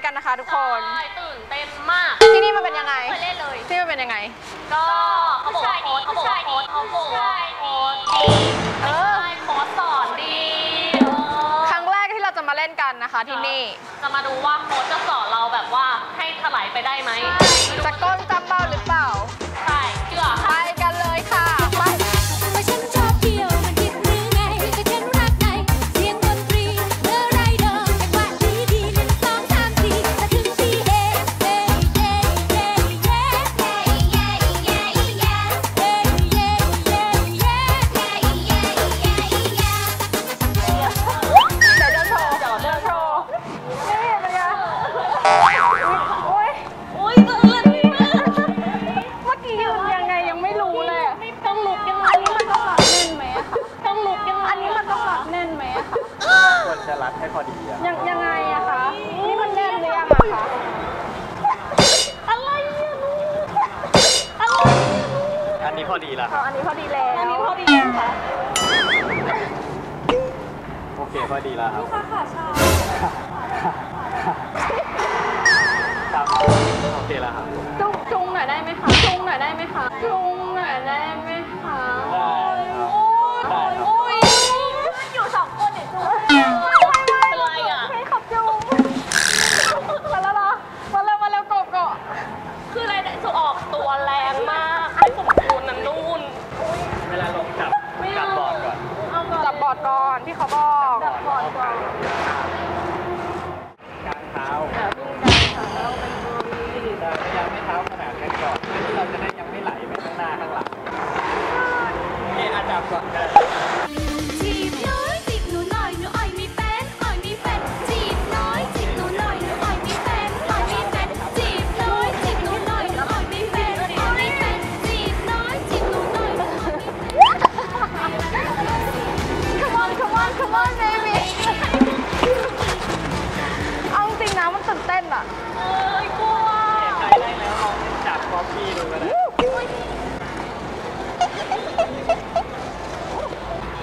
ยกันนะคะทุกคน ใช่ตื่นเต้นมากที่นี่มันเป็นยังไง เคเล่นเลย ที่มันเป็นยังไง ก็เขาบอกว่าโค้ชเขาบอกว่าโค้ชเขาบอกว่โค้ชดีเออโค้ชสอนดีครั้งแรกที่เราจะมาเล่นกันนะคะที่นี่ จะมาดูว่าโค้ชจะสอนเราแบบว่าให้ถลายไปได้ไหมจะก้นจับเบาหรือเปล่า จะรัดให้พอดีอะยังยังไงอะคะ นี่มันแน่นหรือยังอะคะอะไรอะลูกอะไรอะอันนี้พอดีละคอ๋อรับ อันนี้พอดีแล้ว อันนี้พอดีค่ะโอเคพอดีละครับขาขาชาครับโอเคละครับ จุงจุงหน่อยได้ไหมคะ จุงหน่อยได้ไหมคะ จุง อดก่อน พี่เขาบอกอกางเท้า นอะเอ้ยกลัวใช้ได้แล้วลองจับคอฟฟี่ดูก็ได้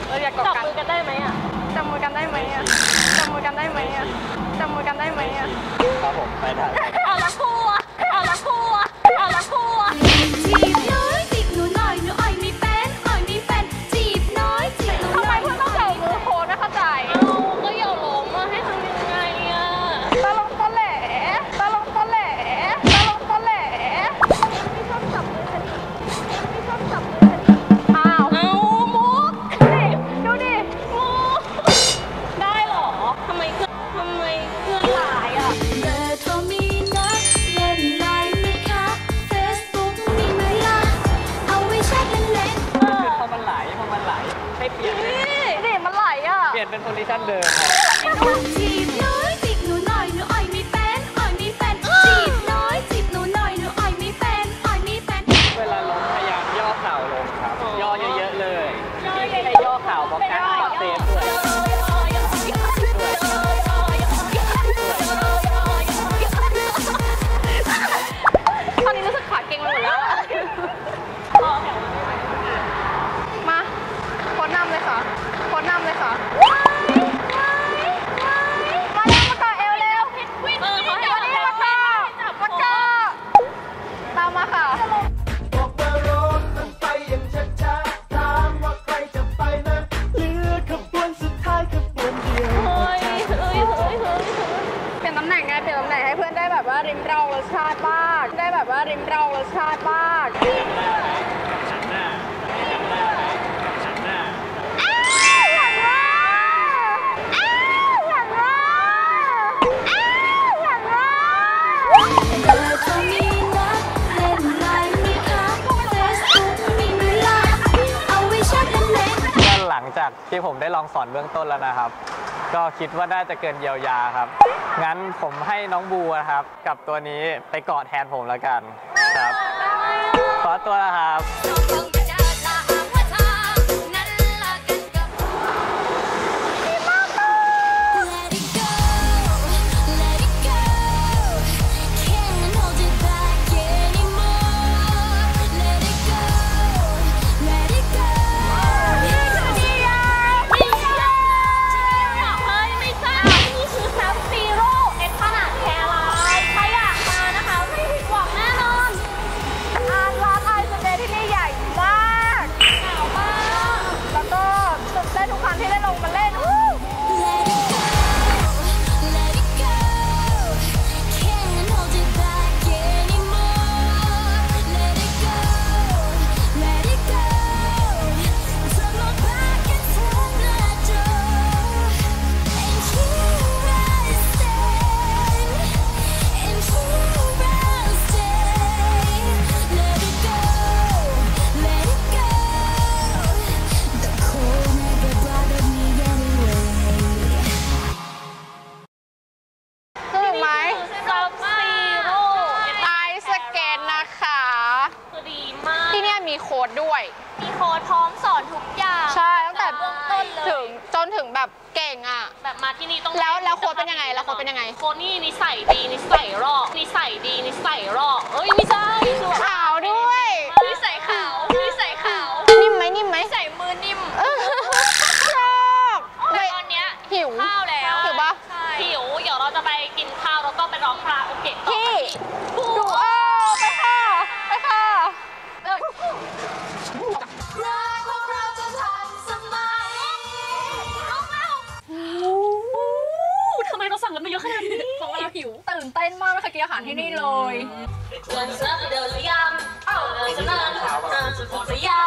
เราอยากจับมือกันได้ไหมอะจับมือกันได้ไหมอะจับมือกันได้ไหมอะจับมือกันได้ไหมอะครับผมไปได้ เป็นโพซิชันเดิมครับเวลาลงพยายามย่อข่าวลงครับ ย่อเยอะๆเลยให้ย่อข่าบอกกันากที่ผมได้ลองสอนเบื้องต้นแล้วนะครับ ก็คิดว่าน่าจะเกินเยียวยาครับ งั้นผมให้น้องบูนะครับ กับตัวนี้ไปกอดแทนผมแล้วกันครับขอตัวนะครับ ค้ดด้วยมีโค้ดพร้อมสอนทุกอย่างใช่ตั้งแต่เบื้องต้นเลยถึงจนถึงแบบเก่งอะ แบบมาที่นี่ต้องแล้วแล้วโค้ดเป็นยังไงแล้วโค้ดเป็นยังไง โค้ดนี่นิสัยดีนิสัยรอกนิสัยดีนิสัยรอกเอ้ยไม่ใช่สวยขาวด้วยนิสัยขาวนิสัยขาวนิ่มไหมนิ่มไหมนิสัยมือนิ่มชอบแต่เฮ้ยตอนเนี้ยหิวข้าวแล้วหิวปะใช่หิวเดี๋ยวเราจะไปกินข้าวแล้วก็ไปร้องคาราโอเกะต่อพี่ นเต้นมากเลยค่ะกินอาหารที่นี่เลยเดินเสือไปเดินสยามเอ้าเดินเสนามเดินสยาม